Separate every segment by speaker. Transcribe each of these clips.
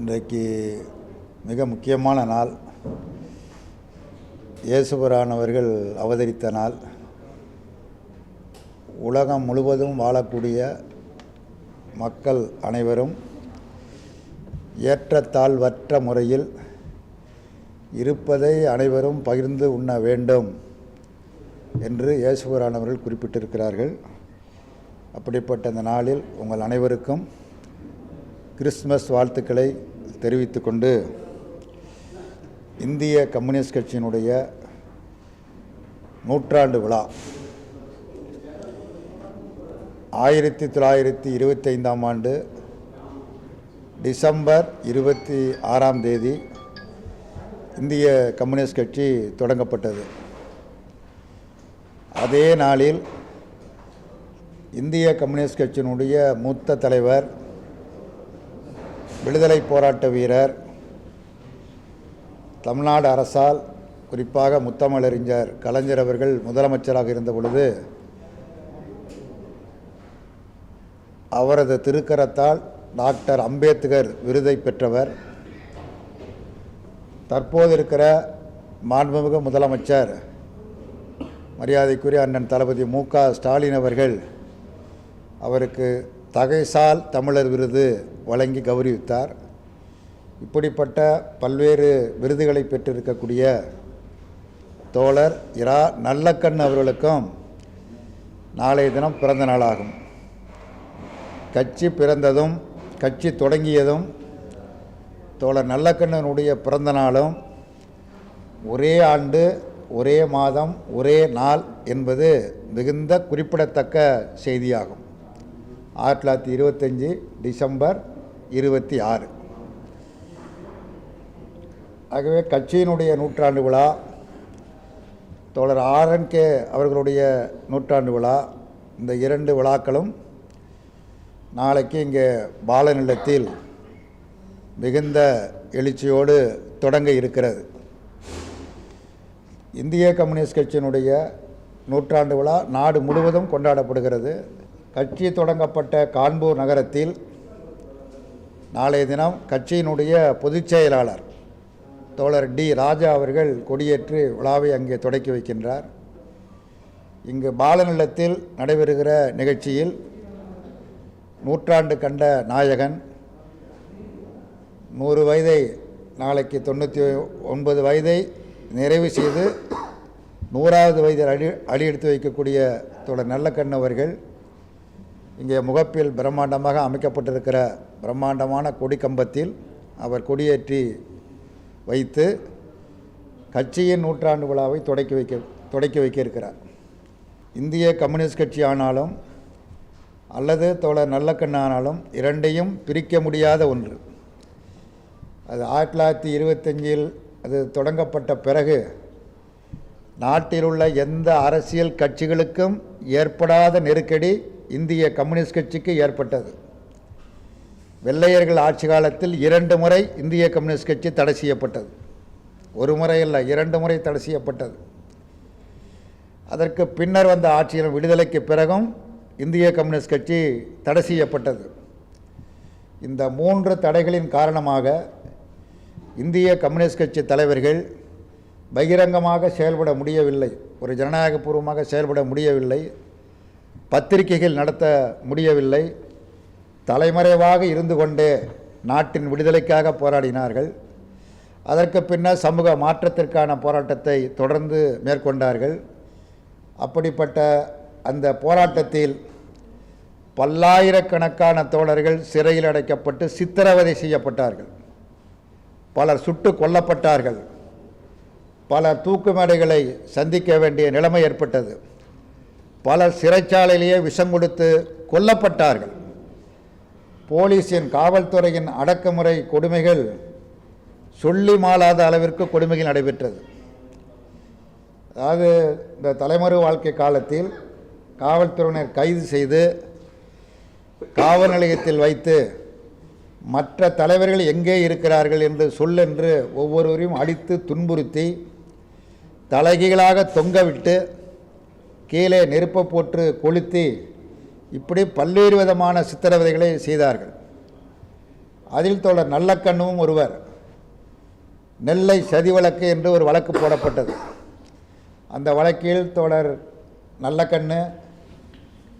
Speaker 1: இன்றைக்கு மிக முக்கியமான நாள். இயேசுபுரானவர்கள் அவதரித்த நாள். உலகம் முழுவதும் வாழக்கூடிய மக்கள் அனைவரும் ஏற்றத்தாழ்வற்ற முறையில் இருப்பதை அனைவரும் பகிர்ந்து உண்ண வேண்டும் என்று இயேசுபுரானவர்கள் குறிப்பிட்டிருக்கிறார்கள். அப்படிப்பட்ட இந்த நாளில் உங்கள் அனைவருக்கும் கிறிஸ்துமஸ் வாழ்த்துக்களை தெரிவித்து கொண்டு இந்திய கம்யூனிஸ்ட் கட்சியினுடைய நூற்றாண்டு விழா ஆயிரத்தி தொள்ளாயிரத்தி இருபத்தைந்தாம் ஆண்டு டிசம்பர் இருபத்தி ஆறாம் தேதி இந்திய கம்யூனிஸ்ட் கட்சி தொடங்கப்பட்டது. அதே நாளில் இந்திய கம்யூனிஸ்ட் கட்சியினுடைய மூத்த தலைவர் விடுதலை போராட்ட வீரர் தமிழ்நாடு அரசால் குறிப்பாக முத்தமிழறிஞர் கலைஞர் அவர்கள் முதலமைச்சராக இருந்த பொழுது அவரது திருக்கரத்தால் டாக்டர் அம்பேத்கர் விருதை பெற்றவர் தற்போது இருக்கிற மாண்புமிகு முதலமைச்சர் மரியாதைக்குரிய அண்ணன் தளபதி மு க ஸ்டாலின் அவர்கள் அவருக்கு தகைசால் தமிழர் விருது வழங்கி கௌரவித்தார். இப்படிப்பட்ட பல்வேறு விருதுகளை பெற்றிருக்கக்கூடிய தோழர் இரா நல்லக்கண் அவர்களுக்கும் நாளைய தினம் பிறந்த நாளாகும். கட்சி பிறந்ததும் கட்சி தொடங்கியதும் தோழர் நல்லக்கண்ணனுடைய பிறந்த நாளும் ஒரே ஆண்டு ஒரே மாதம் ஒரே நாள் என்பது மிகுந்த குறிப்பிடத்தக்க செய்தியாகும். ஆயிரத்தி தொள்ளாயிரத்தி இருபத்தஞ்சி டிசம்பர் இருபத்தி ஆறு. ஆகவே கட்சியினுடைய நூற்றாண்டு விழா தோழர் ஆர்என்கே அவர்களுடைய நூற்றாண்டு விழா இந்த இரண்டு விழாக்களும் நாளைக்கு இங்கே பாலநிலத்தில் மிகுந்த எழுச்சியோடு தொடங்க இருக்கிறது. இந்திய கம்யூனிஸ்ட் கட்சியினுடைய நூற்றாண்டு விழா நாடு முழுவதும் கொண்டாடப்படுகிறது. கட்சி தொடங்கப்பட்ட கான்பூர் நகரத்தில் நாளைய தினம் கட்சியினுடைய பொதுச் செயலாளர் தோழர் டி ராஜா அவர்கள் கொடியேற்று விழாவை அங்கே தொடக்கி வைக்கின்றார். இங்கு பாலநிலத்தில் நடைபெறுகிற நிகழ்ச்சியில் நூற்றாண்டு கண்ட நாயகன் நூறு வயதை நாளைக்கு தொண்ணூற்றி ஒன்பது வயதை நிறைவு செய்து நூறாவது வயதில் அடி அடி எடுத்து வைக்கக்கூடிய தோழர் நல்லக்கண்ணவர்கள் இங்கே முகப்பில் பிரம்மாண்டமாக அமைக்கப்பட்டிருக்கிற பிரம்மாண்டமான கொடி கம்பத்தில் அவர் கொடியேற்றி வைத்து கட்சியின் நூற்றாண்டு விழாவை தொடக்கி வைக்க தொடக்கி வைக்க இருக்கிறார் இந்திய கம்யூனிஸ்ட் கட்சி ஆனாலும் அல்லது தோழர் நல்லக்கண்ணு ஆனாலும் இரண்டையும் பிரிக்க முடியாத ஒன்று. அது ஆயிரத்தி தொள்ளாயிரத்தி இருபத்தஞ்சில் அது தொடங்கப்பட்ட பிறகு நாட்டில் உள்ள எந்த அரசியல் கட்சிகளுக்கும் ஏற்படாத நெருக்கடி இந்திய கம்யூனிஸ்ட் கட்சிக்கு ஏற்பட்டது. வெள்ளையர்கள் ஆட்சி காலத்தில் இரண்டு முறை இந்திய கம்யூனிஸ்ட் கட்சி தடை செய்யப்பட்டது. ஒரு முறை இல்லை இரண்டு முறை தடை செய்யப்பட்டது. அதற்கு பின்னர் வந்த ஆட்சியின் விடுதலைக்கு பிறகும் இந்திய கம்யூனிஸ்ட் கட்சி தடை செய்யப்பட்டது. இந்த மூன்று தடைகளின் காரணமாக இந்திய கம்யூனிஸ்ட் கட்சி தலைவர்கள் பகிரங்கமாக செயல்பட முடியவில்லை. ஒரு ஜனநாயகபூர்வமாக செயல்பட முடியவில்லை. பத்திரிகைகள் நடத்த முடியவில்லை. தலைமறைவாக இருந்து கொண்டே நாட்டின் விடுதலைக்காக போராடினார்கள். அதற்கு பின்னர் சமூக மாற்றத்திற்கான போராட்டத்தை தொடர்ந்து மேற்கொண்டார்கள். அப்படிப்பட்ட அந்த போராட்டத்தில் பல்லாயிரக்கணக்கான தோழர்கள் சிறையில் அடைக்கப்பட்டு சித்திரவதை செய்யப்பட்டார்கள். பலர் சுட்டு கொல்லப்பட்டார்கள். பல தூக்கு மேடைகளை சந்திக்க வேண்டிய நிலைமை ஏற்பட்டது. பலர் சிறைச்சாலையிலேயே விஷம் கொடுத்து கொல்லப்பட்டார்கள். போலீஸின் காவல்துறையின் அடக்குமுறை கொடுமைகள் சொல்லி மாளாத அளவிற்கு கொடுமைகள் நடைபெற்றது. அதாவது இந்த தலைமுறை வாழ்க்கை காலத்தில் காவல்துறையினர் கைது செய்து காவல் நிலையத்தில் வைத்து மற்ற தலைவர்கள் எங்கே இருக்கிறார்கள் என்று சொல்லென்று ஒவ்வொருவரையும் அடித்து துன்புறுத்தி தலைகீழாக தொங்கவிட்டு கீழே நெருப்பை போட்டு கொளுத்தி இப்படி பல்வேறு விதமான சித்திரவதைகளை செய்தார்கள். அதில் தோழர் நல்லக்கண்ணும் ஒருவர் நெல்லை சதி வழக்கு என்று ஒரு வழக்கு போடப்பட்டது. அந்த வழக்கில் தோழர் நல்லக்கண்ணு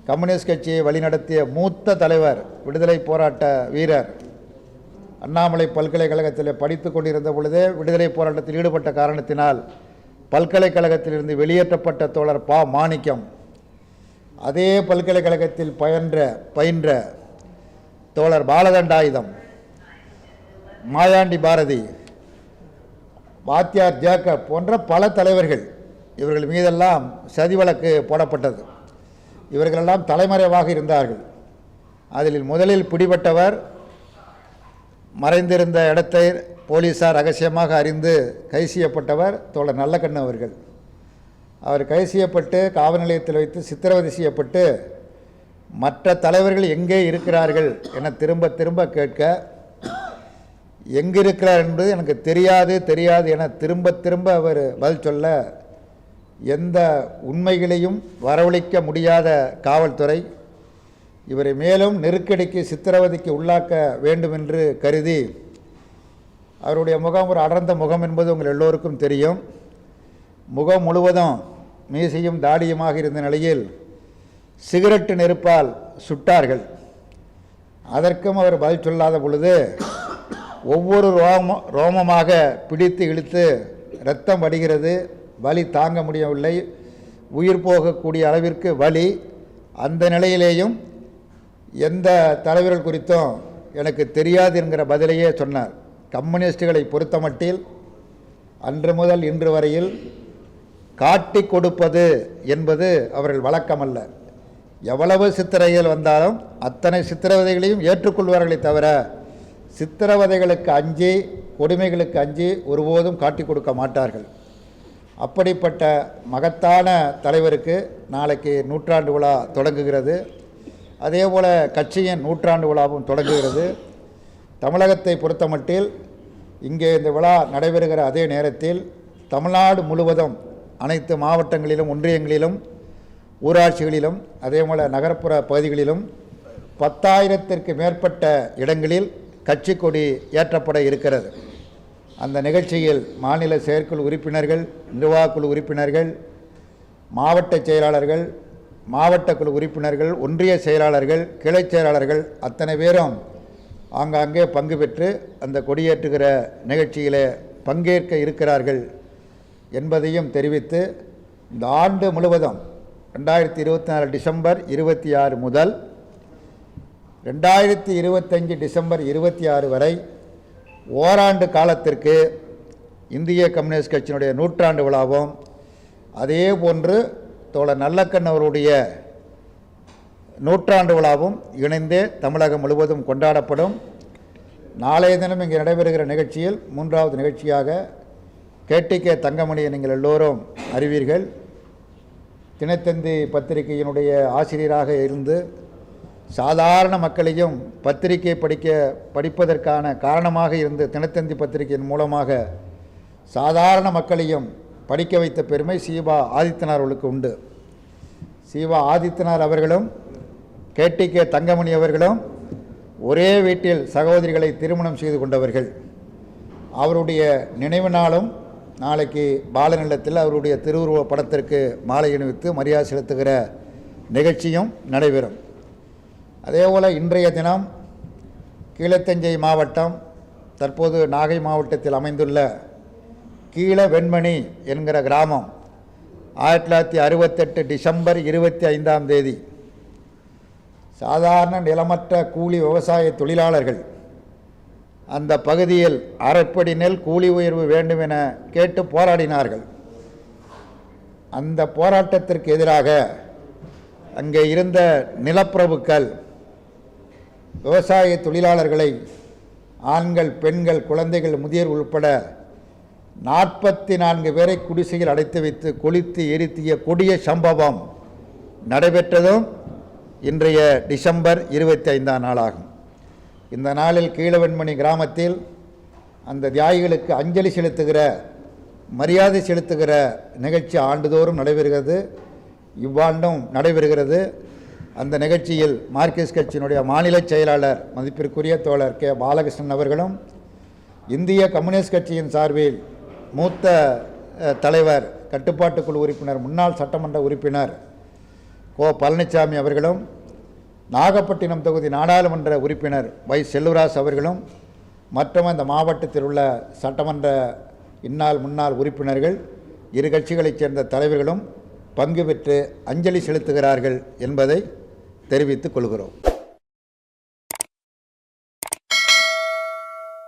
Speaker 1: கம்யூனிஸ்ட் கட்சியை வழிநடத்திய மூத்த தலைவர் விடுதலை போராட்ட வீரர் அண்ணாமலை பல்கலைக்கழகத்தில் படித்து கொண்டிருந்த பொழுதே விடுதலை போராட்டத்தில் ஈடுபட்ட காரணத்தினால் பல்கலைக்கழகத்திலிருந்து வெளியேற்றப்பட்ட தோழர் பா. மாணிக்கம். அதே பல்கலைக்கழகத்தில் பயின்ற பயின்ற தோழர் பாலதண்டாயுதம் மாயாண்டி பாரதி வாத்தியார் ஜேக்கப் போன்ற பல தலைவர்கள் இவர்கள் மீதெல்லாம் சதி வழக்கு போடப்பட்டது. இவர்களெல்லாம் தலைமறைவாக இருந்தார்கள். அதில் முதலில் பிடிபட்டவர் மறைந்திருந்த இடத்தை போலீசார் ரகசியமாக அறிந்து கைது செய்யப்பட்டவர் தோழர் நல்லக்கண்ணு அவர்கள். அவர் கைது செய்யப்பட்டு காவல் நிலையத்தில் வைத்து சித்திரவதை செய்யப்பட்டு மற்ற தலைவர்கள் எங்கே இருக்கிறார்கள் என திரும்ப திரும்ப கேட்க எங்கே இருக்கிறார் என்பது எனக்கு தெரியாது தெரியாது என திரும்ப திரும்ப அவர் பதில் சொல்ல எந்த உண்மைகளையும் வரவழைக்க முடியாத காவல்துறை இவரை மேலும் நெருக்கடிக்கு சித்திரவதைக்கு உள்ளாக்க வேண்டும் என்று கருதி அவருடைய முகம் ஒரு அடர்ந்த முகம் என்பது உங்கள் எல்லோருக்கும் தெரியும். முகம் முழுவதும் மீசையும் தாடியுமாக இருந்த நிலையில் சிகரெட்டு நெருப்பால் சுட்டார்கள். அதற்கும் அவர் பதில் சொல்லாத பொழுது ஒவ்வொரு ரோம ரோமமாக பிடித்து இழுத்து இரத்தம் வடிகிறது. வலி தாங்க முடியவில்லை. உயிர் போகக்கூடிய அளவிற்கு வலி. அந்த நிலையிலேயும் எந்த தலைவர்கள் குறித்தும் எனக்கு தெரியாது என்கிற பதிலையே சொன்னார். கம்யூனிஸ்டுகளை பொறுத்தமட்டில் அன்று முதல் இன்று வரையில் காட்டி கொடுப்பது என்பது அவர்கள் வழக்கமல்ல. எவ்வளவு சித்திரைகள் வந்தாலும் அத்தனை சித்திரவதைகளையும் ஏற்றுக்கொள்வார்களே தவிர சித்திரவதைகளுக்கு அஞ்சி கொடுமைகளுக்கு அஞ்சி ஒருபோதும் காட்டி கொடுக்க மாட்டார்கள். அப்படிப்பட்ட மகத்தான தலைவருக்கு நாளைக்கு நூற்றாண்டு விழா தொடங்குகிறது. அதே போல் கட்சியின் நூற்றாண்டு விழாவும் தொடங்குகிறது. தமிழகத்தை பொறுத்தமட்டில் இங்கே இந்த விழா நடைபெறுகிற அதே நேரத்தில் தமிழ்நாடு முழுவதும் அனைத்து மாவட்டங்களிலும் ஒன்றியங்களிலும் ஊராட்சிகளிலும் அதே போல் நகர்ப்புற பகுதிகளிலும் பத்தாயிரத்திற்கு மேற்பட்ட இடங்களில் கட்சி கொடி ஏற்றப்பட இருக்கிறது. அந்த நிகழ்ச்சியில் மாநில செயற்குழு உறுப்பினர்கள் நிர்வாகக்குழு உறுப்பினர்கள் மாவட்ட செயலாளர்கள் மாவட்ட குழு உறுப்பினர்கள் ஒன்றிய செயலாளர்கள் கிளை செயலாளர்கள் அத்தனை பேரும் ஆங்காங்கே பங்கு பெற்று அந்த கொடியேற்றுகிற நிகழ்ச்சியில் பங்கேற்க இருக்கிறார்கள் என்பதையும் தெரிவித்து இந்த ஆண்டு முழுவதும் ரெண்டாயிரத்தி இருபத்தி நாலு டிசம்பர் இருபத்தி ஆறு முதல் ரெண்டாயிரத்தி இருபத்தஞ்சி டிசம்பர் இருபத்தி ஆறு வரை ஓராண்டு காலத்திற்கு இந்திய கம்யூனிஸ்ட் கட்சியினுடைய நூற்றாண்டு விழாவும் அதே போன்று தோழர் நல்லக்கண் அவருடைய நூற்றாண்டு விழாவும் இணைந்தே தமிழகம் முழுவதும் கொண்டாடப்படும். நாளைய தினம் இங்கே நடைபெறுகிற நிகழ்ச்சியில் மூன்றாவது நிகழ்ச்சியாக கேடிகே தங்கமணியை நீங்கள் எல்லோரும் அறிவீர்கள். தினத்தந்தி பத்திரிகையினுடைய ஆசிரியராக இருந்து சாதாரண மக்களையும் பத்திரிகை படிக்க படிப்பதற்கான காரணமாக இருந்து தினத்தந்தி பத்திரிகையின் மூலமாக சாதாரண மக்களையும் படிக்க வைத்த பெருமை சீவா ஆதித்தனார் அவர்களுக்கு உண்டு. சீவா ஆதித்தனார் அவர்களும் கேடிகே தங்கமணி அவர்களும் ஒரே வீட்டில் சகோதரிகளை திருமணம் செய்து கொண்டவர்கள். அவருடைய நினைவு நாளும் நாளைக்கு பாலநிலத்தில் அவருடைய திருவுருவ படத்திற்கு மாலை அணிவித்து மரியாதை செலுத்துகிற நிகழ்ச்சியும் நடைபெறும். அதேபோல் இன்றைய தினம் கீழத்தஞ்சை மாவட்டம் தற்போது நாகை மாவட்டத்தில் அமைந்துள்ள கீழ வெண்மணி என்கிற கிராமம். ஆயிரத்தி தொள்ளாயிரத்தி அறுபத்தெட்டு டிசம்பர் இருபத்தி ஐந்தாம் தேதி. சாதாரண நிலமற்ற கூலி விவசாய தொழிலாளர்கள். அந்த பகுதியில் அரைப்படி நெல் கூலி உயர்வு வேண்டும் என கேட்டு போராடினார்கள். அந்த போராட்டத்திற்கு எதிராக அங்கே இருந்த நிலப்பிரபுக்கள் விவசாய தொழிலாளர்களை ஆண்கள் பெண்கள் குழந்தைகள் முதியோர் உள்பட நாற்பத்தி நான்கு பேரை குடிசையில் அடைத்து வைத்து கொளித்து எரித்திய கொடிய சம்பவம் நடைபெற்றதும் இன்றைய டிசம்பர் இருபத்தி ஐந்தாம் நாளாகும். இந்த நாளில் கீழவெண்மணி கிராமத்தில் அந்த தியாகிகளுக்கு அஞ்சலி செலுத்துகிற மரியாதை செலுத்துகிற நிகழ்ச்சி ஆண்டுதோறும் நடைபெறுகிறது. இவ்வாண்டும் நடைபெறுகிறது. அந்த நிகழ்ச்சியில் மார்க்சிஸ்ட் கட்சியினுடைய மாநில செயலாளர் மதிப்பிற்குரிய தோழர் கே. பாலகிருஷ்ணன் அவர்களும் இந்திய கம்யூனிஸ்ட் கட்சியின் சார்பில் மூத்த தலைவர் கட்டுப்பாட்டுக்குழு உறுப்பினர் முன்னாள் சட்டமன்ற உறுப்பினர் கோ. பழனிசாமி அவர்களும் நாகப்பட்டினம் தொகுதி நாடாளுமன்ற உறுப்பினர் வை. செல்வராஜ் அவர்களும் மற்றும் அந்த மாவட்டத்தில் உள்ள சட்டமன்ற இந்நாள் முன்னாள் உறுப்பினர்கள் இரு கட்சிகளைச் சேர்ந்த தலைவர்களும் பங்கு பெற்று அஞ்சலி செலுத்துகிறார்கள் என்பதை தெரிவித்துக் கொள்கிறோம்.